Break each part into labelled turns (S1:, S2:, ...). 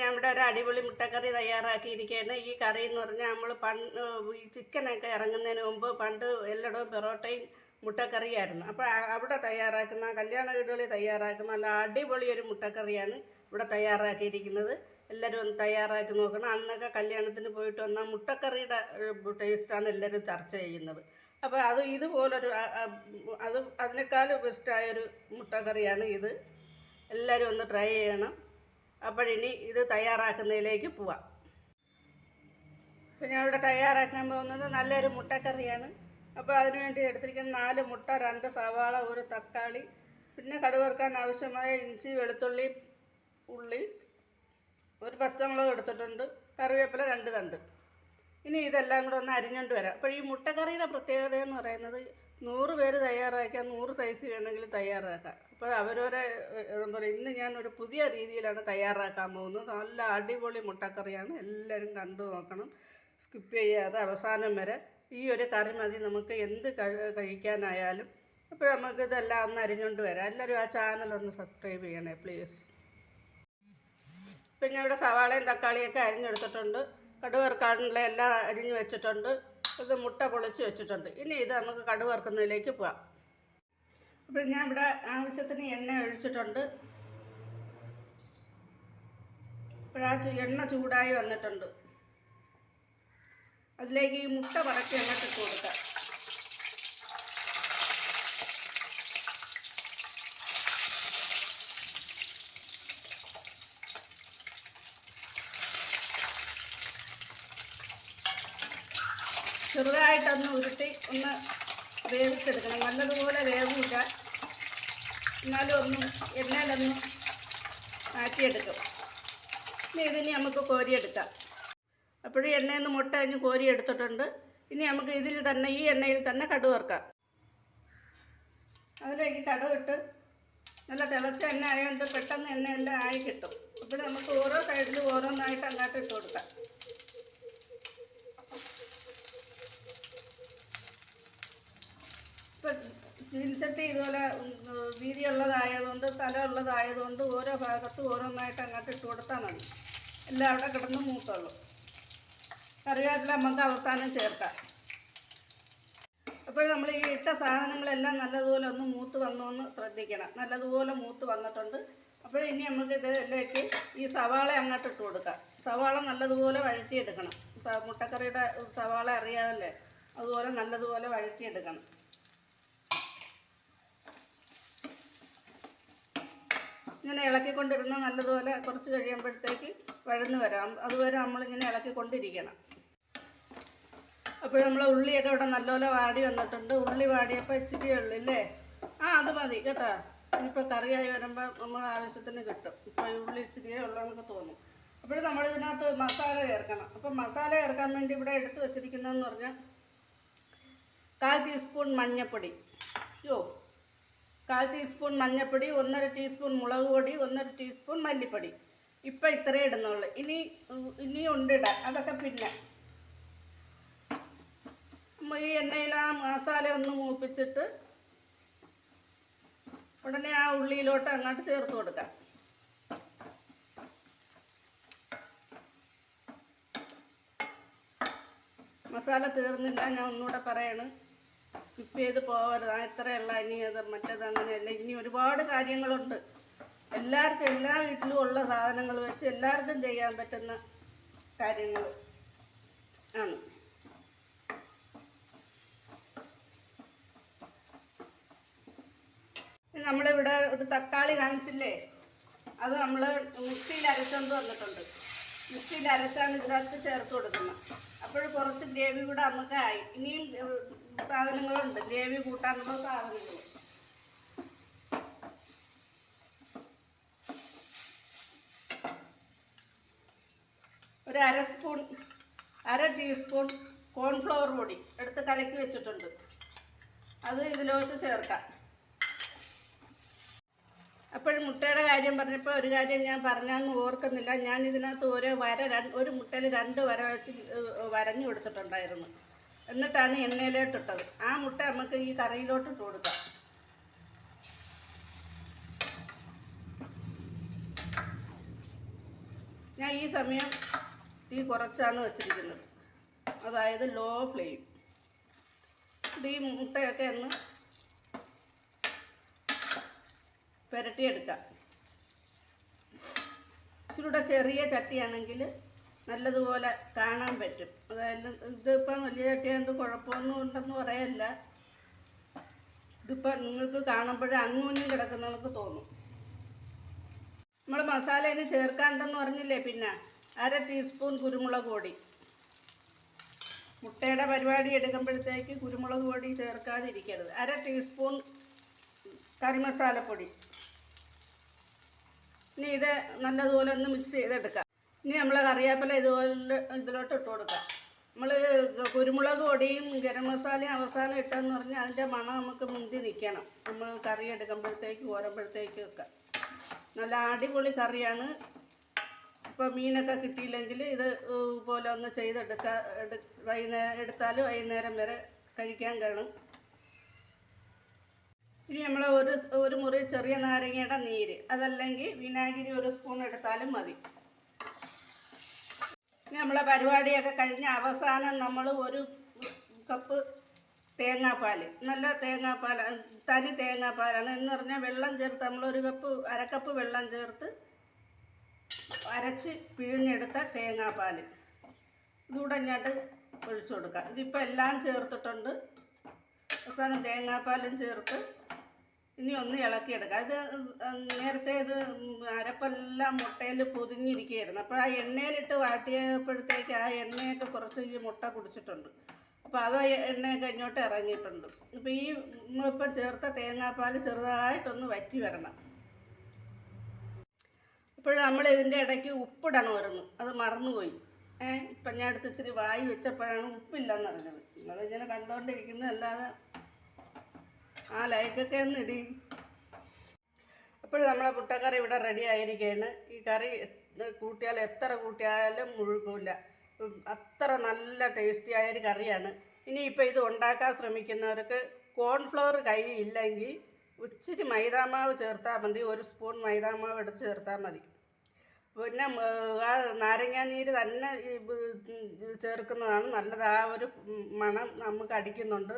S1: ഞാൻ ഇവിടെ ഒരു അടിപൊളി മുട്ടക്കറി തയ്യാറാക്കിയിരിക്കുകയാണ് ഈ കറി എന്ന് പറഞ്ഞാൽ നമ്മൾ പണ്ട് ഈ ചിക്കനൊക്കെ ഇറങ്ങുന്നതിന് മുമ്പ് പണ്ട് എല്ലായിടവും പെറോട്ടയും മുട്ടക്കറിയായിരുന്നു. അപ്പോൾ അവിടെ തയ്യാറാക്കുന്ന കല്യാണ വീടുകളിൽ തയ്യാറാക്കുന്ന നല്ല അടിപൊളി ഒരു മുട്ടക്കറിയാണ് ഇവിടെ തയ്യാറാക്കിയിരിക്കുന്നത്. എല്ലാവരും ഒന്ന് തയ്യാറാക്കി നോക്കണം. അന്നൊക്കെ കല്യാണത്തിന് പോയിട്ട് വന്നാൽ മുട്ടക്കറിയുടെ ടേസ്റ്റാണ് എല്ലാവരും ചർച്ച ചെയ്യുന്നത്. അപ്പോൾ അത് ഇതുപോലൊരു അത് അതിനേക്കാളും ബെസ്റ്റായൊരു മുട്ടക്കറിയാണ് ഇത്. എല്ലാവരും ഒന്ന് ട്രൈ ചെയ്യണം. അപ്പോഴിനി ഇത് തയ്യാറാക്കുന്നതിലേക്ക് പോവാം. ഞാൻ ഇവിടെ തയ്യാറാക്കാൻ പോകുന്നത് നല്ലൊരു മുട്ടക്കറിയാണ്. അപ്പോൾ അതിന് വേണ്ടി എടുത്തിരിക്കുന്ന നാല് മുട്ട രണ്ട് സവാള ഒരു തക്കാളി പിന്നെ കടുവറുക്കാൻ ആവശ്യമായ ഇഞ്ചി വെളുത്തുള്ളി ഉള്ളി ഒരു പച്ചമുളക് എടുത്തിട്ടുണ്ട് കറിവേപ്പില രണ്ട് തണ്ട്. ഇനി ഇതെല്ലാം കൂടെ ഒന്ന് അരിഞ്ഞുകൊണ്ട് വരാം. അപ്പോൾ ഈ മുട്ടക്കറിയുടെ പ്രത്യേകത എന്ന് പറയുന്നത് നൂറ് പേര് തയ്യാറാക്കാൻ നൂറ് സൈസ് വേണമെങ്കിൽ തയ്യാറാക്കാം. അപ്പോൾ അവരവരെ എന്താ പറയുക ഇന്ന് ഞാൻ ഒരു പുതിയ രീതിയിലാണ് തയ്യാറാക്കാൻ പോകുന്നത്. നല്ല അടിപൊളി മുട്ടക്കറിയാണ്. എല്ലാവരും കണ്ടു നോക്കണം. സ്കിപ്പ് ചെയ്യാതെ അവസാനം വരെ ഈ ഒരു കറി മതി. നമുക്ക് എന്ത് കഴി- കഴിക്കാനായാലും അപ്പോൾ നമുക്ക് ഇതെല്ലാം ഒന്ന് അരിഞ്ഞുകൊണ്ട് വരാം. എല്ലാവരും ആ ചാനൽ ഒന്ന് സബ്സ്ക്രൈബ് ചെയ്യണേ പ്ലീസ് പിന്നെ ഇവിടെ സവാളയും തക്കാളിയൊക്കെ അരിഞ്ഞെടുത്തിട്ടുണ്ട്. കടുവറുക്കാനുള്ള എല്ലാം അരിഞ്ഞ് വെച്ചിട്ടുണ്ട്. ഇത് മുട്ട പൊളിച്ച് വെച്ചിട്ടുണ്ട്. ഇനി ഇത് നമുക്ക് കടുവറുക്കുന്നതിലേക്ക് പോവാം. അപ്പോൾ ഞാൻ ഇവിടെ ആവശ്യത്തിന് എണ്ണ ഒഴിച്ചിട്ടുണ്ട്. ഇപ്പോഴാ എണ്ണ ചൂടായി വന്നിട്ടുണ്ട്. അതിലേക്ക് ഈ മുട്ട പറക്കി അങ്ങോട്ട് കൊടുക്കാം. ചെറുതായിട്ടൊന്ന് ഉരുട്ടി ഒന്ന് വേവിച്ചെടുക്കണം. നല്ലതുപോലെ വേവില്ല എന്നാലും ഒന്ന് എണ്ണയിലൊന്ന് മാറ്റിയെടുക്കും. ഇനി ഇതിന് നമുക്ക് കോരിയെടുക്കാം. അപ്പോഴും എണ്ണയിൽ നിന്ന് മുട്ട അഞ്ഞ് കോരി എടുത്തിട്ടുണ്ട് ഇനി നമുക്ക് ഇതിൽ തന്നെ ഈ എണ്ണയിൽ തന്നെ കടുക് വറുക്കാം. അതിലേക്ക് കടുക് ഇട്ട് നല്ല തിളച്ച എണ്ണ ആയതുകൊണ്ട് പെട്ടെന്ന് എണ്ണയെല്ലാം ആയി കിട്ടും. അപ്പോൾ നമുക്ക് ഓരോ സൈഡിലും ഓരോന്നായിട്ട് അങ്ങോട്ട് ഇട്ട് കൊടുക്കാം. ഇപ്പം ചീനിച്ചട്ടി ഇതുപോലെ വീതിയുള്ളതായതുകൊണ്ട് തല സ്ഥലമുള്ളതായതുകൊണ്ട് ഓരോ ഭാഗത്തും ഓരോന്നായിട്ട് അങ്ങോട്ട് ഇട്ട് കൊടുത്താൽ മതി. എല്ലാം അവിടെ കിടന്ന് മൂത്തുള്ളൂ കറിവേപ്പില നമുക്ക് അവസാനം ചേർക്കാം. അപ്പോൾ നമ്മൾ ഈ ഇട്ട സാധനങ്ങളെല്ലാം നല്ലതുപോലെ ഒന്ന് മൂത്ത് വന്നോന്ന് ശ്രദ്ധിക്കണം. നല്ലതുപോലെ മൂത്ത് വന്നിട്ടുണ്ട്. അപ്പോൾ ഇനി നമുക്ക് ഇതിലേക്ക് ഈ സവാള അങ്ങോട്ട് ഇട്ട് കൊടുക്കാം. സവാള നല്ലതുപോലെ വഴറ്റിയെടുക്കണം. മുട്ടക്കറിയുടെ സവാള അറിയാമല്ലേ? അതുപോലെ നല്ലതുപോലെ വഴറ്റിയെടുക്കണം. ഇങ്ങനെ ഇളക്കിക്കൊണ്ടിരുന്ന നല്ലതുപോലെ കുറച്ച് കഴിയുമ്പോഴത്തേക്ക് വഴന്ന് വരാം. അതുവരെ നമ്മളിങ്ങനെ ഇളക്കിക്കൊണ്ടിരിക്കണം. അപ്പോൾ നമ്മൾ ഉള്ളിയൊക്കെ ഇവിടെ നല്ലപോലെ വാടി വന്നിട്ടുണ്ട്. ഉള്ളി വാടിയപ്പോൾ ഇച്ചിരി ഉള്ളു ഇല്ലേ? ആ അത് മതി കേട്ടോ. ഇനിയിപ്പോൾ കറിയായി വരുമ്പോൾ നമ്മൾ ആവശ്യത്തിന് കിട്ടും. ഇപ്പോൾ ഉള്ളി ഇച്ചിരിയേ ഉള്ളൂ നമുക്ക് തോന്നും. അപ്പോൾ നമ്മൾ ഇതിനകത്ത് മസാല ചേർക്കണം. അപ്പോൾ മസാല ചേർക്കാൻ വേണ്ടി ഇവിടെ എടുത്ത് വെച്ചിരിക്കുന്നതെന്ന് പറഞ്ഞാൽ കാൽ ടീസ്പൂൺ മഞ്ഞൾപ്പൊടി യോ കാൽ ടീസ്പൂൺ മഞ്ഞൾപ്പൊടി ഒന്നര ടീസ്പൂൺ മുളക് പൊടി ഒന്നര ടീസ്പൂൺ മല്ലിപ്പൊടി. ഇപ്പം ഇത്രയേ ഇടുന്നുള്ളൂ. ഇനി ഇനി ഉണ്ട് അതൊക്കെ പിന്നെ ഈ എണ്ണയിൽ ആ മസാല ഒന്ന് മൂപ്പിച്ചിട്ട് ഉടനെ ആ ഉള്ളിയിലോട്ട് അങ്ങോട്ട് ചേർത്ത് കൊടുക്കാം. മസാല തീർന്നില്ല. ഞാൻ ഒന്നുകൂടെ പറയാണ്. സ്കിപ്പ് ചെയ്ത് പോകരുത് ഇത്രയല്ല ഇനി അത് മറ്റേത് അങ്ങനെയല്ല. ഇനി ഒരുപാട് കാര്യങ്ങളുണ്ട്. എല്ലാവർക്കും എല്ലാ വീട്ടിലും ഉള്ള സാധനങ്ങൾ വെച്ച് എല്ലാവർക്കും ചെയ്യാൻ പറ്റുന്ന കാര്യങ്ങൾ ആണ്. നമ്മളിവിടെ ഒരു തക്കാളി കാണിച്ചില്ലേ? അത് നമ്മൾ മിക്സിയിൽ അരച്ചെന്ന് വന്നിട്ടുണ്ട് മിക്സിയിൽ അരച്ചാണ് ഇതിനകത്ത് ചേർത്ത് കൊടുക്കുന്നത്. അപ്പോൾ കുറച്ച് ഗ്രേവി കൂടെ നമുക്ക് ആയി. ഇനിയും സാധനങ്ങളുണ്ട്. ഗ്രേവി കൂട്ടാനുള്ള സാധനങ്ങൾ. ഒരു അര സ്പൂൺ അര ടീസ്പൂൺ കോൺഫ്ലവർ പൊടി എടുത്ത് കലക്കി വെച്ചിട്ടുണ്ട്. അത് ഇതിലോട്ട് ചേർക്കാം. അപ്പോഴും മുട്ടയുടെ കാര്യം പറഞ്ഞപ്പോൾ ഒരു കാര്യം ഞാൻ പറഞ്ഞാന്ന് ഓർക്കുന്നില്ല. ഞാൻ ഇതിനകത്ത് ഒരു വര ഒരു മുട്ടയിൽ രണ്ട് വര വെച്ച് വരഞ്ഞു കൊടുത്തിട്ടുണ്ടായിരുന്നു. എന്നിട്ടാണ് എണ്ണയിലോട്ടിട്ടത്. ആ മുട്ട നമുക്ക് ഈ കറിയിലോട്ട് ഇട്ട് കൊടുക്കാം. ഞാൻ ഈ സമയം തീ കുറച്ചാണ് വെച്ചിരിക്കുന്നത്. അതായത് ലോ ഫ്ലെയിം. ഈ മുട്ടയൊക്കെ ഒന്ന് പുരട്ടിയെടുക്കാം. ഇച്ചിരൂടെ ചെറിയ ചട്ടിയാണെങ്കിൽ നല്ലതുപോലെ കാണാൻ പറ്റും. അതായത് ഇതിപ്പം വലിയ ചട്ടിയാണ്ട് കുഴപ്പമൊന്നും ഉണ്ടെന്ന് പറയല്ല. ഇതിപ്പോൾ നിങ്ങൾക്ക് കാണുമ്പോഴേ അങ്ങൂന്നും കിടക്കുന്ന നമുക്ക് തോന്നും. നമ്മൾ മസാല ഇനി ചേർക്കാണ്ടെന്ന് പറഞ്ഞില്ലേ പിന്നെ? അര ടീസ്പൂൺ കുരുമുളക് പൊടി. മുട്ടയുടെ പരിപാടി എടുക്കുമ്പോഴത്തേക്ക് കുരുമുളക് പൊടി ചേർക്കാതിരിക്കരുത്. അര ടീസ്പൂൺ കറി മസാലപ്പൊടി. ഇനി ഇത് നല്ലതുപോലെ ഒന്ന് മിക്സ് ചെയ്തെടുക്കാം. ഇനി നമ്മൾ കറിവേപ്പില ഇതുപോലെ ഇതിലോട്ട് ഇട്ട് കൊടുക്കാം. നമ്മൾ കുരുമുളക് പൊടിയും ഗരം മസാലയും അവസാനം ഇട്ടെന്ന് പറഞ്ഞാൽ അതിന്റെ മണം നമുക്ക് മുന്തി നിൽക്കണം നമ്മൾ കറി എടുക്കുമ്പോഴത്തേക്ക് കോരുമ്പോഴത്തേക്കും ഒക്കെ. നല്ല അടിപൊളി കറിയാണ്. ഇപ്പോൾ മീനൊക്കെ കിട്ടിയില്ലെങ്കിൽ ഇത് പോലെ ഒന്ന് ചെയ്തെടുക്കുക വൈകുന്നേരം എടുത്താൽ വൈകുന്നേരം വരെ കഴിക്കാൻ കാണും. ഇനി നമ്മൾ ഒരു ഒരു മുറി ചെറിയ നാരങ്ങയുടെ നീര്. അതല്ലെങ്കിൽ വിനാഗിരി ഒരു സ്പൂൺ എടുത്താലും മതി. നമ്മളെ പരിപാടിയൊക്കെ കഴിഞ്ഞ് അവസാനം നമ്മൾ ഒരു കപ്പ് തേങ്ങാപ്പാൽ നല്ല തേങ്ങാപ്പാൽ തനി തേങ്ങാപ്പാലാണ്. എന്ന് പറഞ്ഞാൽ വെള്ളം ചേർത്ത് നമ്മളൊരു കപ്പ് അരക്കപ്പ് വെള്ളം ചേർത്ത് അരച്ച് പിഴിഞ്ഞെടുത്ത തേങ്ങാപ്പാൽ ഇതുകൂടെ ഇങ്ങോട്ട് ഒഴിച്ചു കൊടുക്കാം. ഇതിപ്പോൾ എല്ലാം ചേർത്തിട്ടുണ്ട്. അവസാനം തേങ്ങാപ്പാലും ചേർത്ത് ഇനി ഒന്ന് ഇളക്കിയെടുക്കാം ഇത് നേരത്തെ ഇത് അരപ്പെല്ലാം മുട്ടയിൽ പൊതിഞ്ഞിരിക്കുകയായിരുന്നു അപ്പോൾ ആ എണ്ണയിലിട്ട് വാട്ടിയപ്പോഴത്തേക്ക് ആ എണ്ണയൊക്കെ കുറച്ച് ഈ മുട്ട കുടിച്ചിട്ടുണ്ട്. അപ്പോൾ അത് എണ്ണയൊക്കെ ഇങ്ങോട്ട് ഇറങ്ങിയിട്ടുണ്ട്. അപ്പോൾ ഈ നമ്മളിപ്പോൾ ചേർത്ത തേങ്ങാപ്പാൽ ചെറുതായിട്ടൊന്ന് വറ്റി വരണം. അപ്പോൾ നമ്മൾ ഇതിന്റെ ഇടയ്ക്ക് ഉപ്പിടണമായിരുന്നു അത് മറന്നുപോയി. ഏഹ് ഇപ്പം ഞാൻ എടുത്ത് ഇച്ചിരി വായി വെച്ചപ്പോഴാണ് ഉപ്പില്ലെന്ന് അറിഞ്ഞത്. നിങ്ങളിങ്ങനെ കണ്ടുകൊണ്ടിരിക്കുന്നതല്ലാതെ ആ ലൈക്കൊക്കെ ഒന്ന് ഇടി അപ്പോൾ നമ്മളെ മുട്ടക്കറി ഇവിടെ റെഡി ആയിരിക്കുകയാണ് ഈ കറി കൂട്ടിയാൽ എത്ര കൂട്ടിയാലും മുഴുകില്ല അത്ര നല്ല ടേസ്റ്റി ആയൊരു കറിയാണ്. ഇനിയിപ്പോൾ ഇത് ഉണ്ടാക്കാൻ ശ്രമിക്കുന്നവർക്ക് കോൺഫ്ലവർ കയ്യിലില്ലെങ്കിൽ ഇച്ചിരി മൈദാമാവ് ചേർത്താൽ മതി. ഒരു സ്പൂൺ മൈദാമാവ് എടുത്ത് ചേർത്താൽ മതി. പിന്നെ ആ നാരങ്ങാനീര് തന്നെ ചേർക്കുന്നതാണ് നല്ലത്. ആ ഒരു മണം നമുക്ക് അടിക്കുന്നുണ്ട്.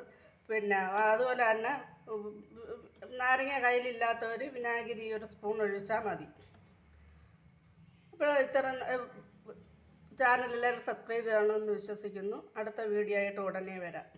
S1: പിന്നെ അതുപോലെ തന്നെ നാരങ്ങ കയ്യിലില്ലാത്തവർ വിനാഗിരി ഒരു സ്പൂൺ ഒഴിച്ചാൽ മതി. അപ്പോൾ ഇത്ര ചാനൽ എല്ലാവരും സബ്സ്ക്രൈബ് ചെയ്യണമെന്ന് വിശ്വസിക്കുന്നു. അടുത്ത വീഡിയോ ആയിട്ട് ഉടനെ വരാം.